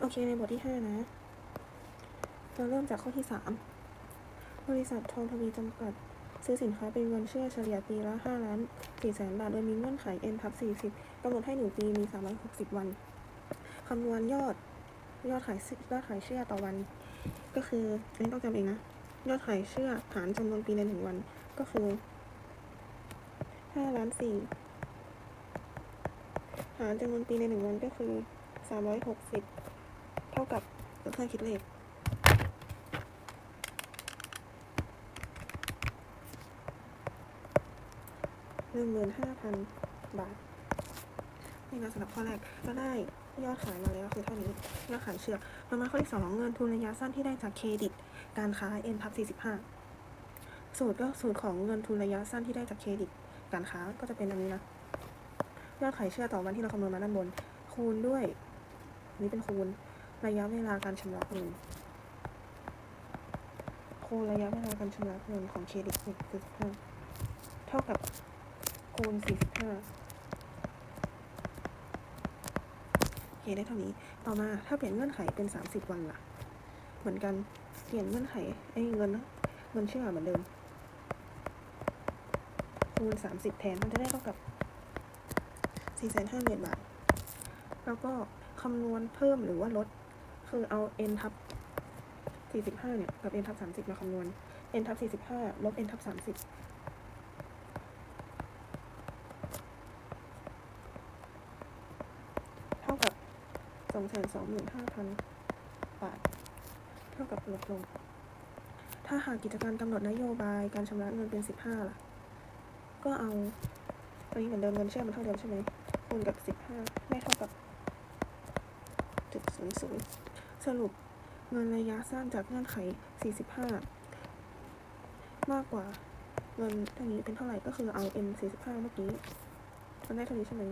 โอเค ในบทที่ 5 นะ เราเริ่มจากข้อที่ 3 บริษัททองทวีจำกัด ซื้อสินค้าเป็นเงินเชื่อเฉลี่ยปีละ 5 ล้าน4แสนบาท โดยมีเงื่อนไข N ทับ40กำหนดให้ 1 ปีมี 360 วัน คำนวณยอดยอดขายยอดขายเชื่อต่อวัน ก็คืออันนี้ต้องจำเองนะ ยอดขายเชื่อหารจำนวนปีในหนึ่งวัน ก็คือ5ล้าน4หารจำนวนปีในหนึ่งวันก็คือ360 ท่ากับเครื่องคิดเลขหนึ่งหมื่นห้าพันบาท นี่นะสำหรับข้อแรกก็ได้ยอดขายมาแล้วคือเท่านี้ยอดขายเชือกต่อมาข้อที่สองเงินทุนระยะสั้นที่ได้จากเครดิต การค้า N ทับ45สูตรก็สูตรของเงินทุนระยะสั้นที่ได้จากเครดิต การค้าก็จะเป็นอันนี้นะยอดขายเชื่อต่อวันที่เราคำนวณมาด้านบน คูณด้วยนนี้เป็นคูณ ระยะเวลาการชำระเงินคูณระยะเวลาการชำระเงินของเครดิตนี่คือ15เท่ากับคูณ45โอเคได้เท่านี้ ต่อมาถ้าเปลี่ยนเงื่อนไขเป็น30วันล่ะ เหมือนกัน เปลี่ยนเงื่อนไขไอ้เงินเงินเชื่อเหมือนเดิม คูณ30แทนมันจะได้เท่ากับ4 5 0 0 0 0บาท แล้วก็คำนวณเพิ่มหรือว่าลด คือเอา n ทับ45เนี่ยกับ n ทับ30 มาคำนวณ n ทับ45ลบ n ทับ30 เท่ากับ 225,000 บาท เท่ากับลดลง ถ้าหากกิจการกำหนดนโยบายการชำระเงินเป็น 15 ล่ะ ก็เอาตัวนี้เหมือนเดิมเงินเชื่อมันเท่าเดิมใช่ไหมคูณกับ 15ได้เท่ากับจุดศูนย์ศูนย์ สรุปเงินระยะสั้นจากเงื่อนไข 45 มากกว่าเงินเท่านี้เป็นเท่าไหร่ก็คือเอา n 45เมื่อกี้มันได้เท่านี้ใช่ไหม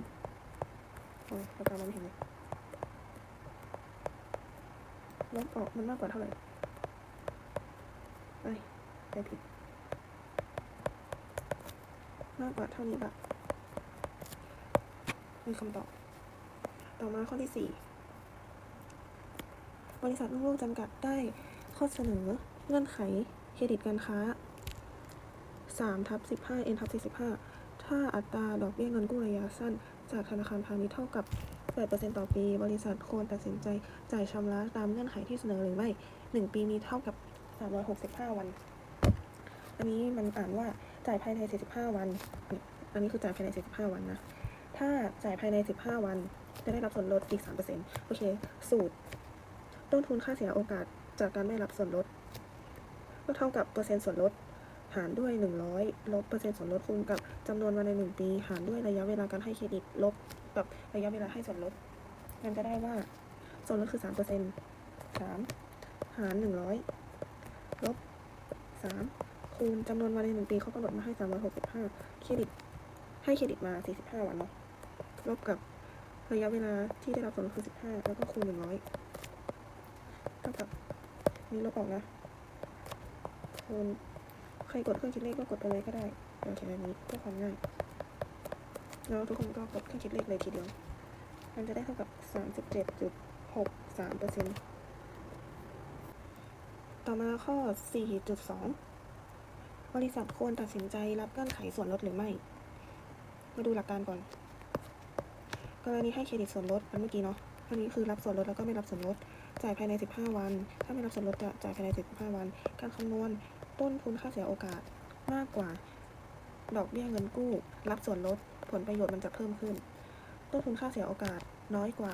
โอ้ยปากกามันไม่เห็นเลยลบออกมันมากกว่าเท่าไหร่เอ้ยได้ผิด มากกว่าเท่านี้บาทมีคำตอบ ต่อมาข้อที่สี่ บริษัทลูกๆจำกัดได้ข้อเสนอเงื่อนไขเครดิตการค้า3ทับ15 n ทับ45 ถ้าอัตราดอกเบี้ยเงินกู้ระยะสั้น จากธนาคารพาณิชย์เท่ากับ 8%ต่อปี บริษัทควรตัดสินใจจ่ายชำระตามเงื่อนไขที่เสนอหรือไม่ 1 ปีมีเท่ากับ 365 วัน อันนี้มันอ่านว่าจ่ายภายใน 45 วัน อันนี้คือจ่ายภายใน 45 วันนะ ถ้าจ่ายภายใน 15 วันจะได้รับส่วนลดอีก 3%โอเค สูตร ต้นทุนค่าเสียโอกาสจากการไม่รับส่วนลดก็เท่ากับเปอร์เซ็นต์ส่วนลด หารด้วย 100 ลบเปอร์เซ็นต์ส่วนลดคูณกับจำนวนวันใน 1 ปี หารด้วยระยะเวลาการให้เครดิตลบกับระยะเวลาให้ส่วนลดมันจะได้ว่า ส่วนลดคือ3% 3หาร 100 ลบ 3 คูณจำนวนวันใน 1 ปีเขากำหนดมาให้ 365 เครดิต ให้เครดิตมา 45 วันเนาะลบกับระยะเวลาที่ได้รับส่วนลดคือ 15 แล้วก็คูณ 100 ท่ากับนี่ลบออกนะคูณใครกดเครื่องคิดเลขก็กดไปเลยก็ได้โอเคแบบนี้เพื่อความง่ายแล้วทุกคนก็กดเครื่องคิดเลขเลยทีเดียว มันจะได้เท่ากับ 37.63เปอร์เซ็นต์ต่อมาข้อ 4.2 บริษัทควรตัดสินใจรับเงื่อนไขส่วนลดหรือไม่ มาดูหลักการก่อน กรณีให้เครดิตส่วนลดอันเมื่อกี้เนาะอันนี้คือรับส่วนลดแล้วก็ไม่รับส่วนลด จ่ายภายใน 15 วัน ถ้าไม่รับส่วนลดจะจ่ายภายใน 15 วัน การคำนวณต้นทุนค่าเสียโอกาสมากกว่า ดอกเบี้ยเงินกู้ รับส่วนลดผลประโยชน์มันจะเพิ่มขึ้น ต้นทุนค่าเสียโอกาสน้อยกว่า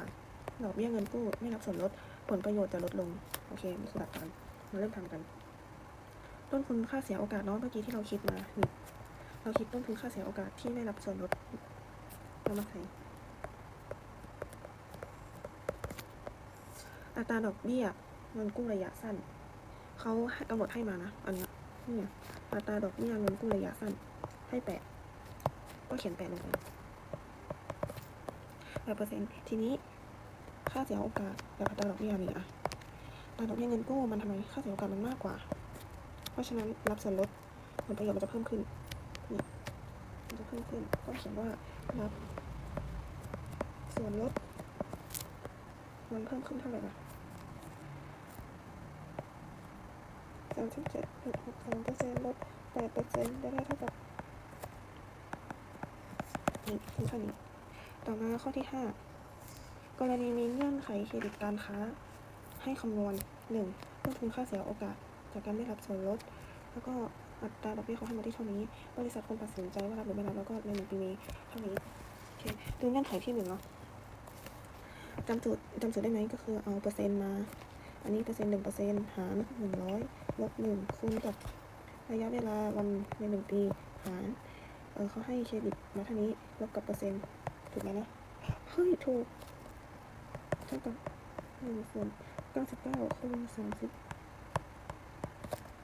ดอกเบี้ยเงินกู้ ไม่รับส่วนลดผลประโยชน์จะลดลง โอเคนี่คือหลักการมาเริ่มทำกัน ต้นทุนค่าเสียโอกาสเนาะเมื่อกี้ที่เราคิดมาเราคิดต้นทุนค่าเสียโอกาสที่ไม่รับส่วนลดเรามาใส่ อัตราดอกเบี้ยเงินกู้ระยะสั้น เขาให้กำหนดให้มานะ อันนี้ยนี่ไงอัตราดอกเบี้ยเงินกู้ระยะสั้น ให้แปดก็เขียนแปดลงไปแปดเปอร์เซ็นต์ทีนี้ ค่าเสียโอกาสกับอัตราดอกเบี้ยนี่อะอัตราดอกเบี้ยเงินกู้มันทำไมค่าเสียโอกาสมันมากกว่า เพราะฉะนั้นรับส่วนลดผลประโยชน์มันจะเพิ่มขึ้นนี่มันจะเพิ่มขึ้น ก็เขียนว่ารับส่วนลดมันเพิ่มขึ้นเท่าไหร่นะ สามสิบเจ็ดจุดหกสองเปอร์เซ็นต์ลบแปดเปอร์เซ็นต์ได้เท่ากับนี่คือข้อนี้ต่อมาข้อที่ห้ากรณีมีเงื่อนไขเครดิตการค้า ให้คำนวณหนึ่งต้นทุนค่าเสียโอกาส จากการไม่รับส่วนลด แล้วก็อัตราดอกเบี้ยเขาให้มาที่เท่านี้ บริษัทควรตัดสินใจว่ารับหรือไม่รับแล้วก็ในหนึ่งปีมีเท่านี้โอเคดูเงื่อนไขที่หนึ่งเนาะจำสูตรจำสูตรได้ไหมก็คือเอาเปอร์เซ็นต์มา อันนี้เปอร์เซ็นต์หนึ่งเปอร์เซ็นต์หารหนึ่งร้อย ลบหนึ่งคูณกับระยะเวลาวันในหนึ่งปีหารเออเขาให้เครดิตมาเท่านี้ลบกับเปอร์เซ็นต์ถูกไหมนะเฮ้ยถูกเท่ากับหนึ่งส่วนเก้าสิบเก้าคูณสามสิบ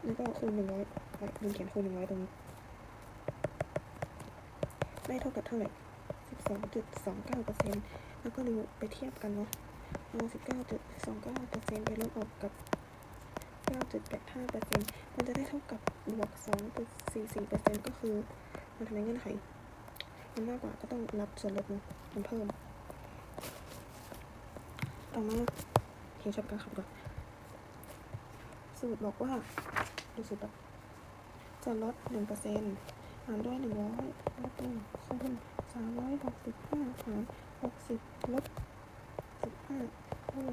แล้วก็คูณหนึ่งร้อยลืมเขียนคูณหนึ่งร้อยตรงนี้ได้เท่ากับเท่าไหร่สิบสองจุดสองเก้าเปอร์เซ็นต์แล้วก็ดูไปเทียบกันเนาะเอาสิบเก้าจุดสองเก้าเปอร์เซ็นต์ไปลบออกกับ 9.85%มันจะได้เท่ากับบวก2.44%ก็คือ มันทำให้เงื่อนไข มันมากกว่าก็ต้องรับส่วนลดมันเพิ่ม ต่อมาเขียนชอบการขับก่อนสูตรบอกว่าดูสูตรแบบจะลด1%หารด้วย 100ลดเป็นคูณ365หาร60ลด15คูณ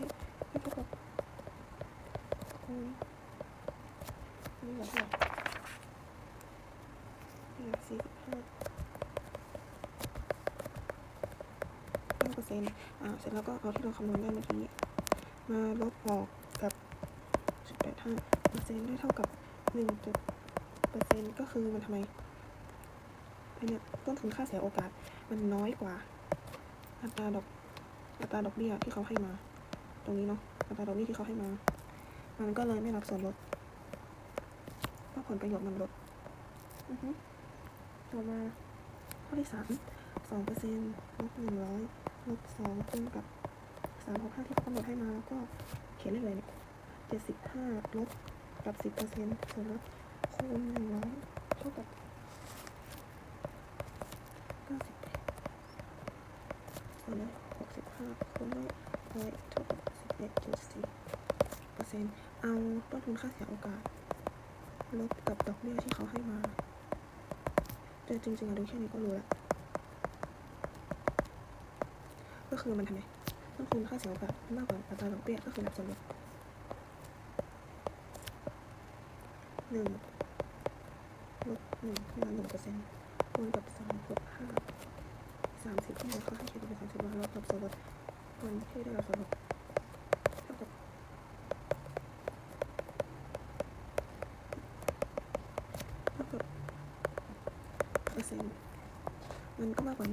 100 นี่เหรอเหรอสี่สิบห้าเก้าเปอร์เซ็นต์อ่า เสร็จแล้วก็เอาที่เราคำนวณได้เมื่อกี้มาลบออกกับสิบแปดห้าเปอร์เซ็นต์ได้เท่ากับหนึ่งจุดเปอร์เซ็นต์ก็คือมันทำไมอันเนี้ยต้นทุนค่าเสียโอกาสมันน้อยกว่าอัตราดอกอัตราดอกเบี้ยที่เขาให้มา ตรงนี้เนาะอัตราดอกเบี้ยที่เขาให้มา มันก็เลยไม่รับส่วนลดเพราะผลประโยชน์มันลดต่อมาข้อที่สามสองเปอร์เซ็นต์ลบหนึ่งร้อยลบสองคูณกับสามหกห้าที่เขากำหนดให้มาแล้วก็เขียนเลขเลยเนี่ยเจ็ดสิบห้าลบกับสิบเปอร์เซ็นต์ส่วนลดคูณหนึ่งร้อยเท่ากับเก้าสิบส่วนลดหกสิบห้าคูณด้วยร้อยเท่ากับสิบเอ็ดจุดสี่ เอร์เอาต้นทุนค่าเสียโอกาส ลบกับดอกเบี้ยที่เขาให้มา แต่จริงๆอะดูแค่นี้ก็รู้ล้วก็คือมันทำไมต้นทุนค่าเสียโอกาสมากกว่าอัตราดอกเบี้ยก็คือรับส่วนลดหนึ่งลบหนึ่งคูณหนึ่งเปอร์เซ็นต์คูณกับสามหกห้าสามสิบที่เหลือเขาให้เครดิตไปสามสิบวันลบกับส่วนลดคนที่ได้รับส่วนลดเท่ากับเท่ากับเปอร์เซ็นต์มันก็มากกว่า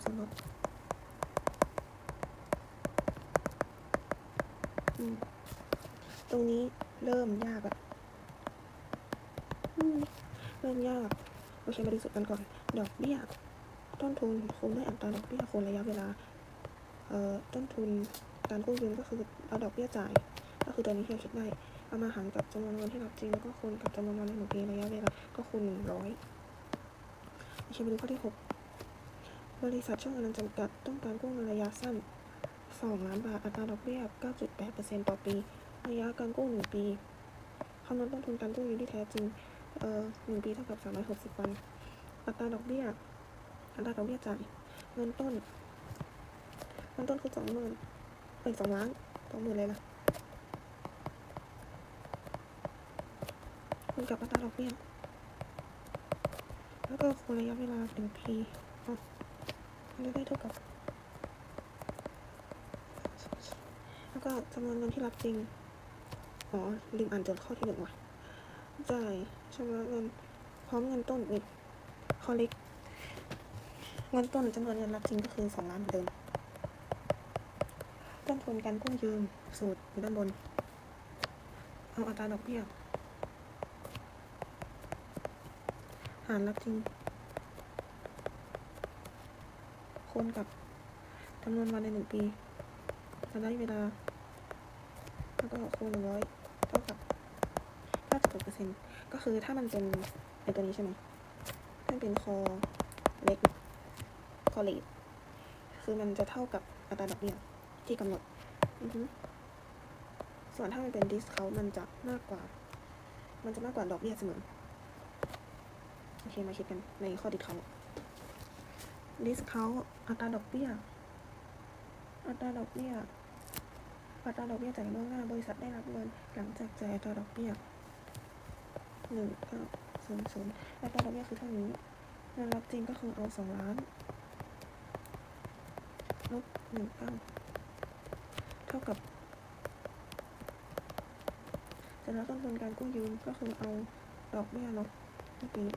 อยู่แล้วเราก็ต้องรับส่วนลดอืมตรงนี้เริ่มยากอะเริ่มยากโอเคมาดูสูตรกันก่อน ดอกเบี้ย ต้นทุนคูณด้วยอัตราดอกเบี้ยคูณระยะเวลา เอ่อ ต้นทุนการกู้ยืมก็คือเอาดอกเบี้ยจ่าย ก็คือตัวนี้ที่เราคิดได้ เอามาหารกับจำนวนวันที่รับจริงแล้วก็คูณกับจำนวนวันในหนึ่งปีระยะเวลา ก็คูณหนึ่งร้อยโอเคมาดูข้อที่หก บริษัทช่องอนันต์จำกัดต้องการกู้เงินระยะสั้น 2 ล้านบาท อัตราดอกเบี้ย 9.8%ต่อปี ระยะการกู้ 1 ปี คำนวณต้นทุนการกู้ยืมที่แท้จริง เอ่อ1ปีเท่ากับ 360 วัน อัตราดอกเบี้ย อัตราดอกเบี้ยจ่าย เงินต้น เงินต้นคือสองหมื่นเป็นสองล้านสองหมื่นเลยล่ะคูณกับอัตราดอกเบี้ย แล้วก็คูณระยะเวลาหนึ่งปีอ๋อ นจะได้เท่ากับ แล้วก็จำนวนเงินที่รับจริง อ๋อ ลืมอ่านโจทย์ข้อที่หนึ่งว่ะจ่ายชำระเงินพร้อมเงินต้นอีกข้อเล็ก เงินต้นจำนวนเงินรับจริงก็คือสองล้านเหมือนเดิมต้นทุนการกู้ยืมสูตรอยู่ด้านบน เอาอัตราดอกเบี้ยหารรับจริง คูณกับจำนวนวันในหนึ่งปีจะได้เวลาแล้วก็คูณหนึ่งร้อยเท่ากับ96เปอร์เซ็นต์ก็คือถ้ามันเป็นไอตัวนี้ใช่ไหมถ้าเป็นคอเล็กคอเลดคือมันจะเท่ากับอัตราดอกเบี้ยที่กำหนดส่วนถ้ามันเป็นดิสเขามันจะมากกว่า มันจะมากกว่าดอกเบี้ยเสมอ โอเค มาคิดกันในข้อดิสเขา ดิสเขาอัตราดอกเบี้ย อัตราดอกเบี้ย อัตราดอกเบี้ยจ่ายล่วงหน้า บริษัทได้รับเงินหลังจากจ่ายอัตราดอกเบี้ยหนึ่งเก้าศูนย์ศูนย์อัตราดอกเบี้ยคือเท่านี้เงินรับจริงก็คือเอาสองล้านลบหนึ่งเก้าเท่ากับเสร็จแล้วต้นทุนการกู้ยืมก็คือเอาดอกเบี้ยเนาะเมื่อกี้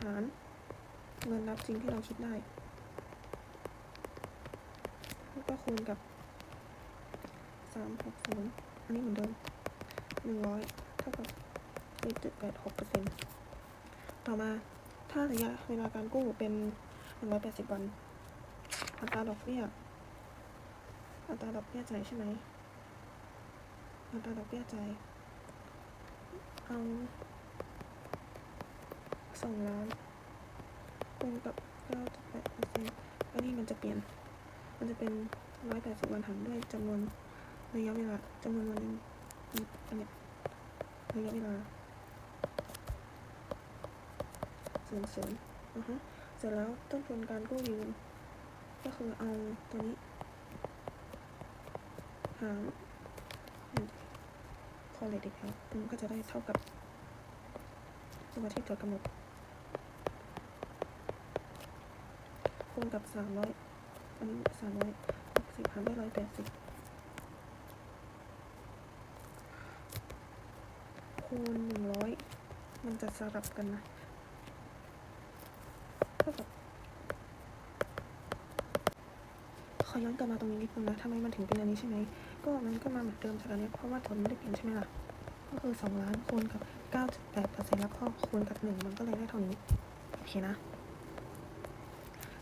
หาร เงินรับจริงที่เราคิดได้แล้วก็คูณกับสามหกศูนย์อันนี้เหมือนเดิมหนึ่งร้อยเท่ากับหนึ่งจุดแปดหกเปอร์เซ็นต์ต่อมาถ้าระยะเวลาการกู้เป็นหนึ่งร้อยแปดสิบวันอัตราดอกเบี้ยอัตราดอกเบี้ยจ่ายใช่ไหมอัตราดอกเบี้ยจ่ายเอาสองล้าน คูณกับเก้าจุดแปดเปอร์เซ็นต์อันนี้มันจะเปลี่ยน มันจะเป็นร้อยแปดสิบวันหารด้วยจำนวนระยะเวลาจำนวนวันนึงอันนี้ระยะเวลาศูนย์ศูนย์อือฮะเสร็จแล้วต้นทุนการกู้ยืมก็คือเอาตัวนี้หารคอเลตอีกแล้วมันก็จะได้เท่ากับตัวที่โจทย์กำหนด คูณกับสามร้อยอันนี้สามร้อยหกสิบหารด้วยร้อยแปดสิบคูณหนึ่งร้อยมันจะสลับกันนะเท่ากับขอย้อนกลับมาตรงนี้นิดนึงนะทำไมมันถึงเป็นอันนี้ใช่ไหม ก็มันก็มาเหมือนเดิมจากอันนี้เพราะว่าผลไม่ได้เปลี่ยนใช่ไหมล่ะ ก็คือสองล้านคูณกับเก้าจุดแปดเปอร์เซ็นต์แล้วก็คูณกับหนึ่งมันก็เลยได้เท่านี้ โอเคนะ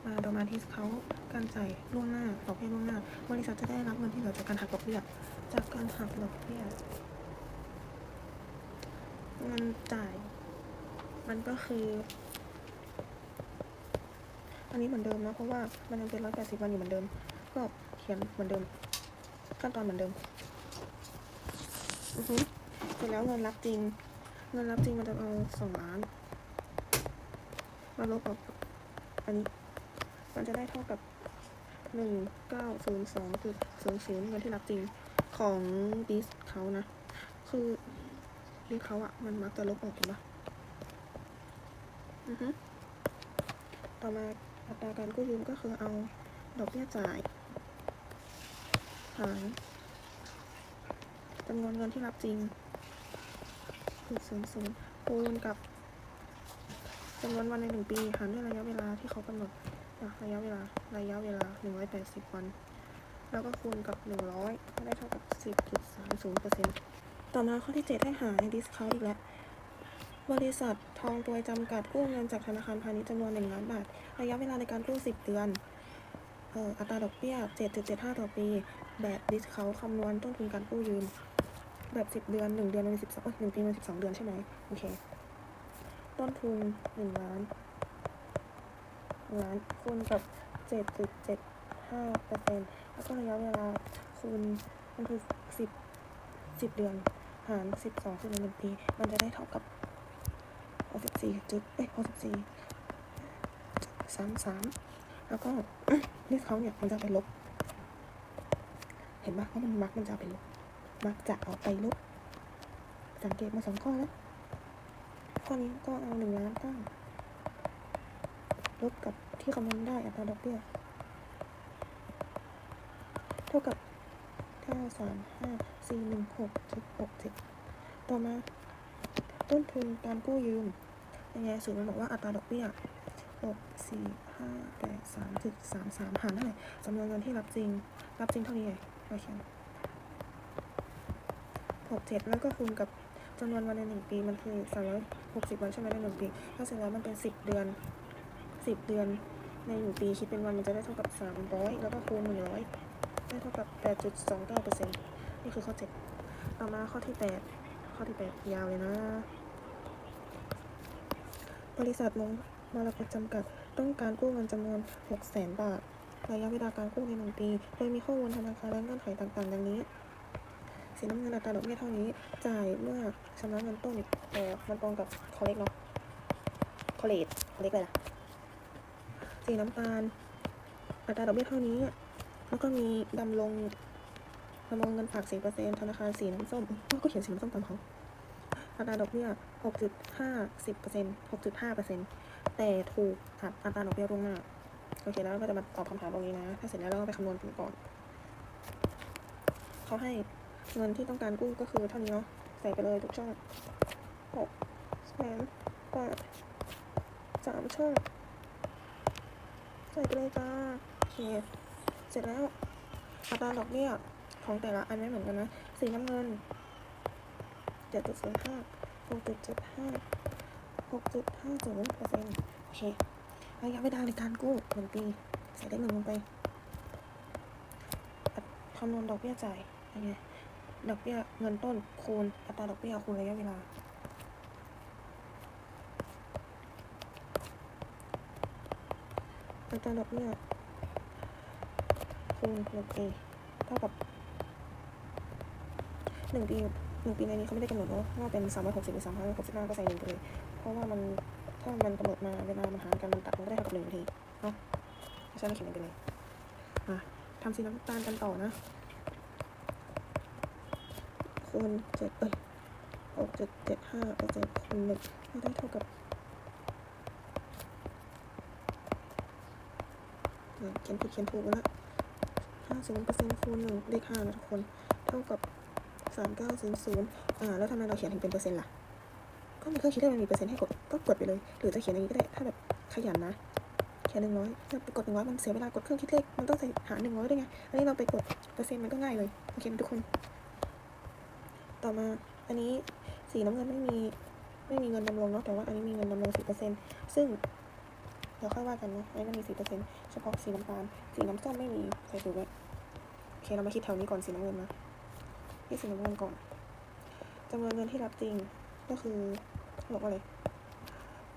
มาต่อมาที่เขาการจ่ายล่วงหน้าดอกเบี้ยล่วงหน้า บริษัทจะได้รับเงินที่เหลือจากการหักดอกเบี้ยจากการหักดอกเบี้ยเงินจ่าย มันก็คือ อันนี้เหมือนเดิมนะเพราะว่ามันยังเป็นร้อยแปดสิบวันอยู่เหมือนเดิม ก็เขียนเหมือนเดิมขั้นตอนเหมือนเดิมอือฮึเสร็จแล้วเงินรับจริง เงินรับจริงมันจะเอาสองล้านมาลบออกกับอันนี้ มันจะได้เท่ากับหนึ่งเก้าศูนย์สองจุดศูนย์ศูนย์เงินที่รับจริงของดิสเขานะ คือดิสเขาอะมันมักจะลบออกเห็นปะอือฮึต่อมาอัตราการกู้ยืมก็คือเอาดอกเบี้ยจ่ายหารจำนวนเงินที่รับจริงคือศูนย์ศูนย์คูณกับจำนวนวันในหนึ่งปีหารด้วยระยะเวลาที่เขากำหนด ระยะเวลา ระยะเวลาหนึ่งร้อยแปดสิบวัน แล้วก็คูณกับหนึ่งร้อยก็ได้เท่ากับสิบจุดสามศูนย์เปอร์เซ็นต์ต่อมาข้อที่เจ็ดให้หาดิสคาวอีกแล้ว บริษัททองตัวจำกัดกู้เงินจากธนาคารพาณิชย์จำนวนหนึ่งล้านบาท ระยะเวลาในการกู้สิบเดือนเอออัตราดอกเบี้ย 7.75 ต่อปี แบบดิสเขาคำนวณต้นทุนการกู้ยืม แบบ 10 เดือน 1 เดือนมัน12เอ้ย1ปีมัน12 เดือนใช่ไหมโอเค ต้นทุน 1 ล้าน ล้านคูณกับ7.75เปอร์เซ็นต์แล้วก็ระยะเวลาคูณมันคือ10 10เดือนหาร12คูณ1ปี มันจะได้เท่ากับ64จุดเอ้ย64 33แล้วก็ดิสเขาเนี่ยมันจะไปลบ เห็นปะว่ามันมักมันจะเอาไปลบ มักจะเอาไปลบ สังเกตมาสองข้อแล้วข้อนี้ก็เอาหนึ่งล้านเก้า ลบกับที่คำนวณได้อัตราดอกเบี้ย เท่ากับเก้าสามห้าสี่หนึ่งหกจ็ดหกเจ็ดต่อมา ต้นทุนการกู้ยืมยังไงสูตรมันบอกว่าอัตราดอกเบี้ยหกสี่ห้าแปดสามจุดสามสามหารเท่าไหร่จำนวนเงินที่รับจริง รับจริงเท่านี้ไงโอเคหกเจ็ดแล้วก็คูณกับจำนวนวันในหนึ่งปีมันคือสามร้อยหกสิบวันใช่ไหมในหนึ่งปีถ้าเสร็จแล้วมันเป็นสิบเดือน สิบเดือน ในหนึ่งปีคิดเป็นวันมันจะได้เท่ากับสามร้อยแล้วก็คูณหนึ่งร้อยได้เท่ากับแปดจุดสองเก้าเปอร์เซ็นต์นี่คือข้อเจ็ดต่อมาข้อที่แปดข้อที่แปดยาวเลยนะ บริษัทลงมรกตจำกัดต้องการกู้เงินจำนวน6 0 0 0 0 0บาทระยะเวลาการกู้ในหนึ่งปี โดยมีข้อมูลธนาคารและเงื่อนไขต่างๆ ดังนี้ สีน้ำเงินอัตราดอกเบี้ยเท่านี้ จ่ายเมื่อชำระเงินต้นแต่มันตรงกับคอเล็กเนาะคอเลตคอเล็กเลยล่ะ สีน้ำตาล อัตราดอกเบี้ยเท่านี้ แล้วก็มีดำลงดำลงเงินฝากสี่เปอร์เซ็นธนาคารสีน้ำส้มอ้าก็เขียนสีน้ำส้มตามเขาอัตราดอกเบี้ยหกจุดห้าสิบเปอร์เซ็นหกจุดห้าเปอร์เซ็นแต่ถูกหักอัตราดอกเบี้ยล่วงหน้าโอเคแล้วเราก็จะมาตอบคำถามตรงนี้นะ ถ้าเสร็จแล้วเราก็ไปคำนวณกันก่อน เขาให้เงินที่ต้องการกู้ก็คือเท่านี้เนาะ ใส่ไปเลยทุกช่องหกแสนแปดสามช่อง ส่ไปเลยจ้าโอเคเสร็จแล้วอัตราดอกเบี้ยของแต่ละอันไม่เหมือนกันนะ สีน้ำเงินเจ็ดจุดศูนย์ห้าหกจุดเจ็ดห้าหกจุดห้าศูนย์เปอร์เซ็นต์โอเคระยะเวลาในการกู้หนึ่งปี ใส่เลขหนึ่งลงไปคำนวณดอกเบี้ยจ่ายยังไงดอกเบี้ยเงินต้นคูณอัตราดอกเบี้ยคูณระยะเวลา อัตราดอกเบี้ยคูณหนึ่งปีเท่ากับหนึ่งปีหนึ่งปีในนี้เขาไม่ได้กำหนดเนอะว่าเป็นสามร้อยหกสิบหรือสามร้อยหกสิบห้าก็ใส่หนึ่งไปเลย เพราะว่ามันถ้ามันกำหนดมาเวลามันหารกันมันตัดมันก็ได้เท่ากับหนึ่งทีเนาะเพราะฉะนั้นเขียนหนึ่งไปเลยอะทำสีน้ำตาลกันต่อนะคูณเจ็ดเอ้ยหกเจุดเจ็ดห้าเปอร์เซ็นต์คูณหนึ่งก็ได้เท่ากับ อะ เขียนผิดเขียนถูกแล้วห้าศูนย์เปอร์เซ็นต์คูณหนึ่งเลขห้านะทุกคน เท่ากับสามเก้าศูนย์ศูนย์อ่า แล้วทำไมเราเขียนถึงเป็นเปอร์เซ็นต์ล่ะ ก็มีเครื่องคิดเลขมันมีเปอร์เซ็นต์ให้กด ก็กดไปเลย หรือจะเขียนอย่างนี้ก็ได้ ถ้าแบบขยันนะ เขียนหนึ่งร้อยแล้วไปกดหนึ่งร้อยมันเสียเวลากดเครื่องคิดเลข มันต้องใส่หารหนึ่งร้อยด้วยไง อันนี้เราไปกดเปอร์เซ็นต์มันก็ง่ายเลย โอเคทุกคน ต่อมา อันนี้สีน้ำเงินไม่มี ไม่มีเงินดำรงเนาะ แต่ว่าอันนี้มีเงินดำรงสี่เปอร์เซ็นต์ซึ่ง เดี๋ยวค่อยว่ากันนะอันนี้มันมีสี่เปอร์เซ็นต์เฉพาะสีน้ำตาล สีน้ำส้มไม่มีใส่ถูกไว้โอเค เรามาคิดแถวนี้ก่อนสีน้ำเงินนะที่สีน้ำเงินก่อนจำนวนเงินที่รับจริงก็คือบอกว่าอะไร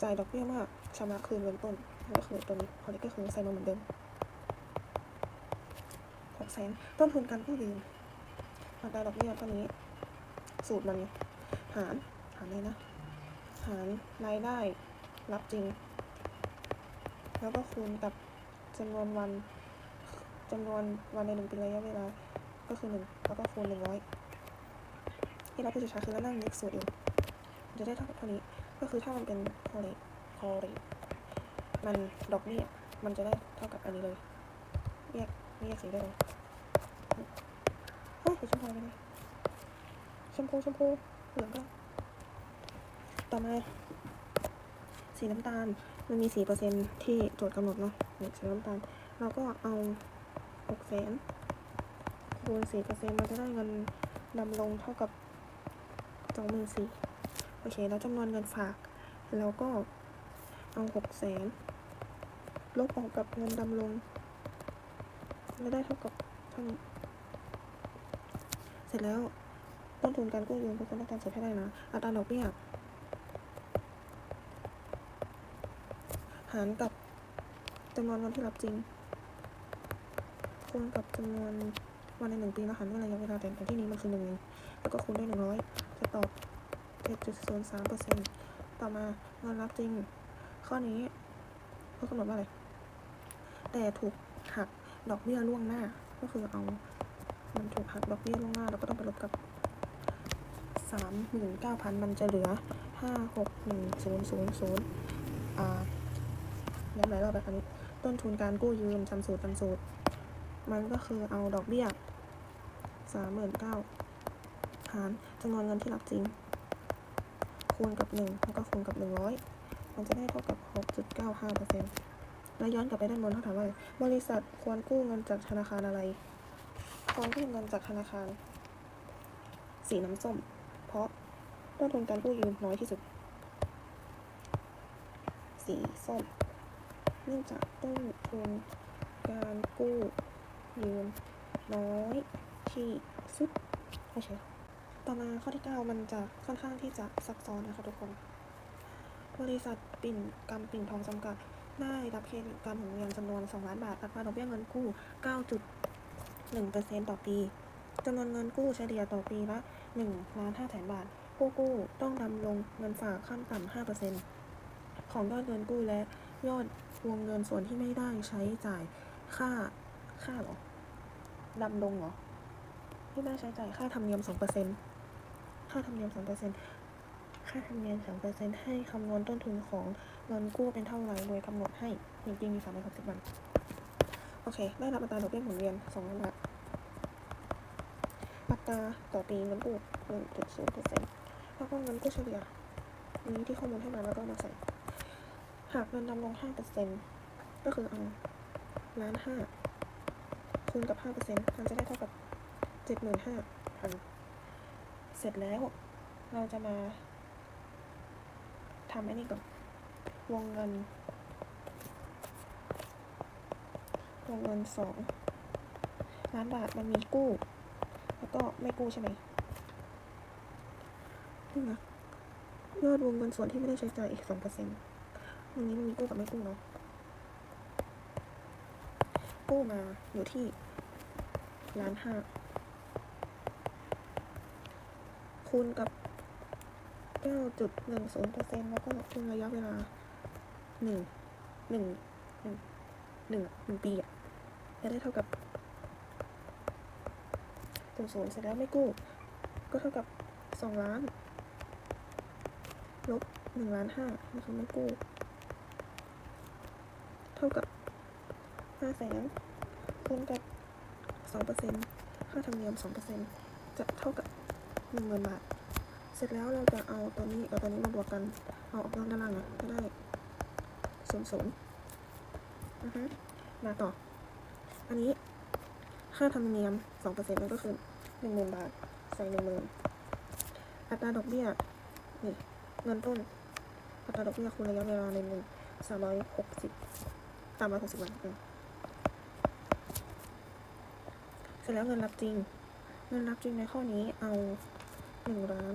จ่ายดอกเบี้ยมากชำระคืนเงินต้นก็คือตัวนี้พอนี้ก็คือใส่มาเหมือนเดิมหกแสนต้นทุนการกู้ยืมอัตราดอกเบี้ยเท่านี้ สูตรมันหารหารเลยนะ หารรายได้รับจริง แล้วก็คูณกับจำนวนวันจำนวนวันในหนึ่งปีระยะเวลา ก็คือหนึ่งแล้วก็คูณหนึ่งร้อยที่เราพิจารณาคือเรานั่งนึกสูตรเองมันจะได้เท่ากับเท่านี้ ก็คือถ้ามันเป็นคอเรตคอเรตมันดอกเบี้ยมันจะได้เท่ากับอันนี้เลยแยกแยกสีได้เลยเฮ้ยสีชมพูไปเลยชมพูชมพูเหลืองก็ต่อมาสีน้ำตาล มันมีสี่เปอร์เซ็นที่โจทย์กำหนดเนาะเนี่ยสีน้ำตาลเราก็เอาหกแสนคูณสี่เปอร์เซ็นมันจะได้เงินดำลงเท่ากับสองหมื่นสี่โอเค แล้วจำนวนเงินฝากเราก็เอาหกแสนลบออกกับเงินดำลงจะได้เท่ากับเท่านี้เสร็จแล้วต้นทุนการกู้ยืมทุกคนต้องการเสร็จให้ได้นะอัตราดอกเบี้ย หารกับจำนวนวันที่รับจริงคูณกับจำนวนวันในหนึ่งปีแล้วหารด้วยระยะเวลาแต่ในที่นี้มันคือหนึ่งแล้วก็คูณด้วยหนึ่งร้อยจะตอบเจ็ดจุดศูนย์สามเปอร์เซ็นต์ต่อมาเงินรับจริง ข้อนี้เขากำหนดว่าอะไร แต่ถูกหักดอกเบี้ยล่วงหน้า ก็คือเอา มันถูกหักดอกเบี้ยล่วงหน้าเราก็ต้องไปลบกับสามหมื่นเก้าพันมันจะเหลือห้าหกหนึ่งศูนย์ศูนย์ศูนย์อ่า ย้ำหลายรอบแบบอันนี้ต้นทุนการกู้ยืมจำสูตรจำสูตร มันก็คือเอาดอกเบี้ยสามหมื่นเก้าหารจำนวนเงินที่รับจริง คูณกับหนึ่งแล้วก็คูณกับหนึ่งร้อยมันจะได้เท่ากับหกจุดเก้าห้าเปอร์เซ็นต์แล้วย้อนกลับไปด้านบนเขาถามว่า บริษัทควรกู้เงินจากธนาคารอะไร ควรกู้เงินจากธนาคาร สีน้ำส้ม เพราะต้นทุนการกู้ยืมน้อยที่สุด สีส้ม เนื่องจากต้นทุนการกู้ยืมน้อยที่สุดโอเคต่อมาข้อที่ 9 มันจะค่อนข้างที่จะซับซ้อนนะคะทุกคน บริษัทปิ่นกำปิ่นทองจำกัด ได้รับเครดิตการหมุนเวียนจำนวน 2 ล้านบาทอัตราดอกเบี้ยเงินกู้ 9.1%ต่อปีจำนวนเงินกู้เฉลี่ยต่อปีละ1ล้าน5แสนบาท ผู้กู้ต้องดำรงเงินฝากขั้นต่ำ5%ของยอดเงินกู้และยอด วงเงินส่วนที่ไม่ได้ใช้จ่ายค่าค่าเหรอดำรงเหรอที่ไม่ได้ใช้จ่ายค่าธรรมเนียม2%ค่าธรรมเนียม2%ค่าธรรมเนียม2%ให้คำนวณต้นทุนของเงินกู้เป็นเท่าไหร่โดยกำหนดให้หนึ่งปีมี360วันโอเค ได้รับอัตราดอกเบี้ยหมุนเวียน2ล้านบาทอัตราต่อปีเงินกู้1.0%แล้วก็เงินกู้เฉลี่ยนนี้ที่ข้อมูลให้มาแล้วก็มาใส่ หากเงินดำรง5%ก็คือเอาล้านห้าคูณกับ5%มันจะได้เท่ากับ75,000พันเสร็จแล้ว เราจะมาทำไอ้นี่ก่อนวงเงิน วงเงินสองล้านบาทมันมีกู้ แล้วก็ไม่กู้ใช่ไหมนี่นะยอดวงเงินส่วนที่ไม่ได้ใช้จ่ายอีกสองเปอร์เซ็นต์ นี้มันมีกู้กับไม่กู้เนาะ กู้มาอยู่ที่ล้านห้าคูณกับเก้าจุดหนึ่งศูนย์เปอร์เซ็นต์แล้วก็คูณระยะเวลาหนึ่งหนึ่งหนึ่งหนึ่งหนึ่งปีอะจะได้เท่ากับศูนย์ศูนย์เสร็จแล้วไม่กู้ ก็เท่ากับสองล้านลบหนึ่งล้านห้านะคะไม่กู้ ท่ากับห้าแสนคูณกับสองเปอร์เซ็นต์ค่าธรรมเนียมสองเปอร์เซ็นต์จะเท่ากับหนึ่งหมื่นบาท เสร็จแล้วเราจะเอาตัวนี้กับตัวนี้มาบวกกัน เอาออกด้านล่างนะก็ได้ศูนย์ศูนย์อือฮึมาต่อ อันนี้ค่าธรรมเนียมสองเปอร์เซ็นต์นั่นก็คือหนึ่งหมื่นบาท ใส่หนึ่งหมื่นอัตราดอกเบี้ยนี่เงินต้นอัตราดอกเบี้ยคูณระยะเวลาในหนึ่งสามร้อยหกสิบามร้อยหกสิบวันเสร็จแล้วเงินรับจริง เงินรับจริงในข้อนี้เอาหนึ่งล้าน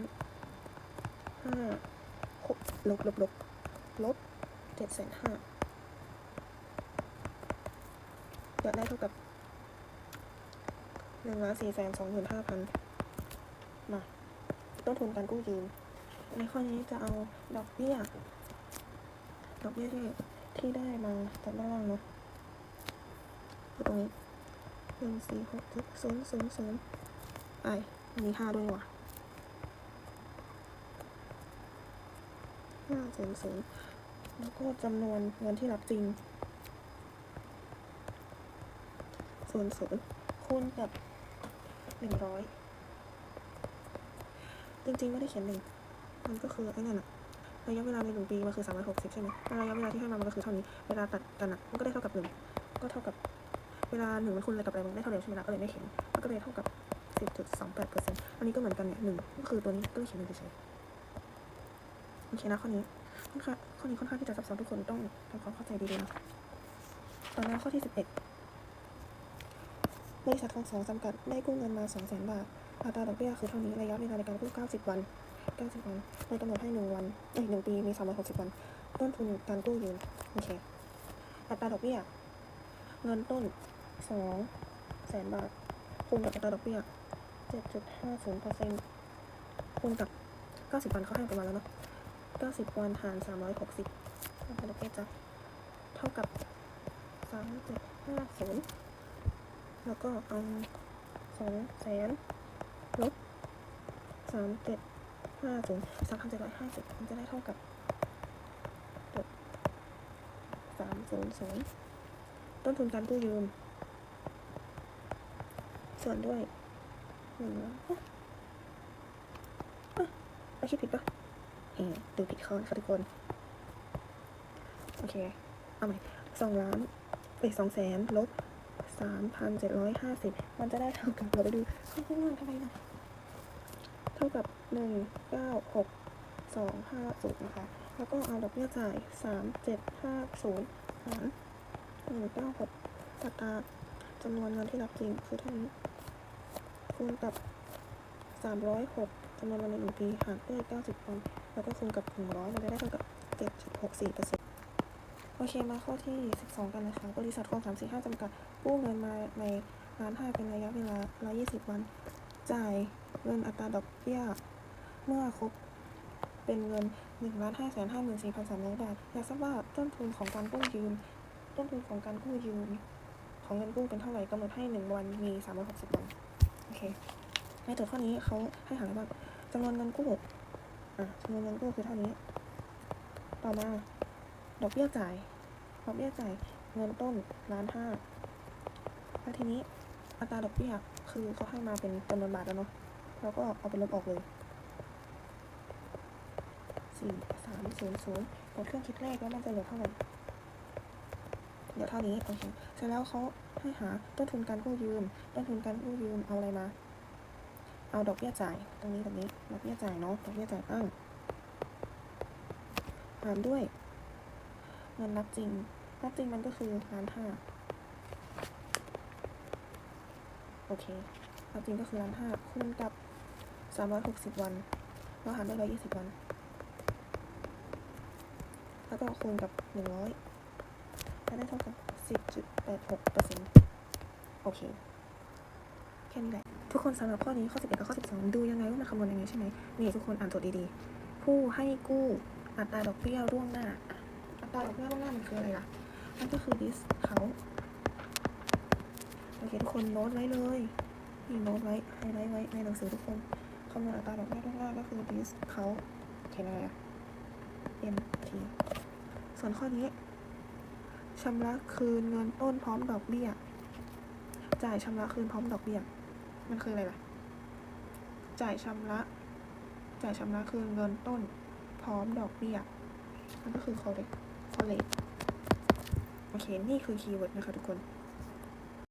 ห้าหกลบลบลบลบเจ็ดแสนห้าจะได้เท่ากับหนึ่งล้านสี่แสนสองหมื่นห้าพันมาต้นทุนการกู้ยืมในข้อนี้จะเอาดอกเบี้ยดอกเบี้ยที่ ที่ได้มาจากด้านล่างนะตรงนี้หนึ่งสี่หกจุดศูนย์ศูนย์ศูนย์ไอมีห้าด้วยว่ะห้าศูนย์ศูนย์แล้วก็จำนวนเงินที่รับจริงศูนย์ศูนย์คูณกับหนึ่งร้อยจริงๆ ไม่ได้เขียนหนึ่งมันก็คือไอ้นั่นอะ ระยะเวลาในหนึ่งปีมันคือสามร้อยหกสิบใช่ไหมระยะเวลาที่ให้มามันก็คือเท่านี้ เวลาตัดกันอะมันก็ได้เท่ากับหนึ่งก็เท่ากับเวลาหนึ่งมันคูณอะไรกับอะไรมันได้เท่าเดิมใช่ไหมล่ะก็เลยไม่เขียนมันก็เลยเท่ากับสิบจุดสองแปดเปอร์เซ็นต์อันนี้ก็เหมือนกันเนี่ยหนึ่งก็คือตัวนี้ก็เลยเขียนหนึ่งเฉยโอเคนะข้อนี้ค่อนข้างข้อนี้ค่อนข้างที่จะซับซ้อนทุกคนต้องทำความเข้าใจดีๆนะต่อมาข้อที่สิบเอ็ดบริษัทของสองจำกัดได้กู้เงินมา2 0 0 0 0 0บาทอัตราดอกเบี้ยคือเท่านี้ระยะเวลาในการกู้ 90 วัน 90วันโดยกำหนดให้ 1 วัน เอ้ย1ปี มี 360 วัน ต้นทุนการกู้ยืม โอเค อัตราดอกเบี้ย เงินต้น2แสนบาท คูณกับอัตราดอกเบี้ย 7.50%คูณกับ 90 วันเขาให้ประมาณแล้วเนาะ 90 วันหาร 360อัตราดอกเบี้ยจะเท่ากับ 3750 แล้วก็เอาสองแสนลบสามเจ็ด ห้าศูนย์สามพันเจ็ดร้อยห้าสิบมันจะได้เท่ากับสามศูนย์ศูนย์ต้นทุนการกู้ยืม ส่วนด้วยหนึ่งล้านอะอะไปคิดผิดปะเออดูผิดข้อนะคะทุกคน โอเค เอาใหม่สองล้านไปสองแสนลบสามพันเจ็ดร้อยห้าสิบมันจะได้เท่ากับเราไปดูข้อที่นั่นทำไมนะเท่ากับ หนึ่งเก้าหกสองห้าศูนย์นะคะ แล้วก็เอาดอกเบี้ยจ่ายสามเจ็ดห้าศูนย์หารหนึ่งเก้าหกอัตราจำนวนเงินที่รับจริงคือเท่านี้คูณกับสามร้อยหกจำนวนวันในหนึ่งปีหารด้วยเก้าสิบวันแล้วก็คูณกับหนึ่งร้อยมันจะได้เท่ากับเจ็ดจุดหกสี่เปอร์เซ็นต์โอเคมาข้อที่สิบสองกันนะคะ บริษัทคลองสามสี่ห้าจำกัดกู้เงินมาในล้านห้าเป็นระยะเวลาร้อยยี่สิบวัน จ่ายเงินอัตราดอกเบี้ย เมื่อครบเป็นเงินหนึ่งล้านห้าแสนห้าหมื่นสี่พันสามร้อยบาทอยากทราบว่าต้นทุนของการกู้ยืม ต้นทุนของการกู้ยืม ของเงินกู้เป็นเท่าไหร่กำหนดให้หนึ่งวันมีสามร้อยหกสิบวันโอเคในโจทย์ข้อนี้เขาให้หาอะไรบ้าจำนวนเงินกู้อะจำนวนเงินกู้คือเท่านี้ ต่อมา ดอกเบี้ยจ่ายดอกเบี้ยจ่ายเงินต้นล้านห้าแล้วทีนี้อัตราดอกเบี้ยคือเขาให้มาเป็นจำนวนบาทแล้วเนาะเราก็เอาไปลบออกเลย สี่สามศูนย์ศูนย์กดเครื่องคิดเลขแล้วมันจะเหลือเท่าไหร่เหลือเท่านี้โอเคเสร็จแล้วเขาให้หาต้นทุนการกู้ยืมต้นทุนการกู้ยืมเอาอะไรมา เอาดอกเบี้ยจ่าย ตรงนี้แบบนี้ดอกเบี้ยจ่ายเนาะดอกเบี้ยจ่ายตั้งหารด้วย เงินนับจริงนับจริงมันก็คือล้านห้าโอเคนับจริงก็คือล้านห้าคูณกับสามร้อยหกสิบวันแล้วหารด้วยร้อยยี่สิบวัน แล้วก็คูณกับหนึ่งร้อยได้เท่ากับสิบจุดแปดหกเปอร์เซ็นต์โอเค แค่นี้แหละ ทุกคนสำหรับข้อนี้ข้อ11กับข้อ12ดูยังไงว่ามันคำนวณยังไงใช่ไหมนี่ทุกคนอ่านโจทย์ดีๆ ผู้ให้กู้อัตราดอกเบี้ยร่วงหน้า อัตราดอกเบี้ยร่วงหน้ามันคืออะไรล่ะ มันก็คือ discount โอเคทุกคนโน้ตไว้เลยนี่โน้ตไว้ไฮไลท์ไว้ในหนังสือทุกคนคำนวณอัตราดอกเบี้ยร่วงหน้าก็คือ discount เขียนอะไรอะ mt ส่วนข้อนี้ชำระคืนเงินต้นพร้อมดอกเบี้ย จ่ายชำระคืนพร้อมดอกเบี้ย มันคืออะไรล่ะ จ่ายชำระ จ่ายชำระคืนเงินต้น พร้อมดอกเบี้ย มันก็คือ collect collect โอเค นี่คือคีย์เวิร์ดนะคะทุกคน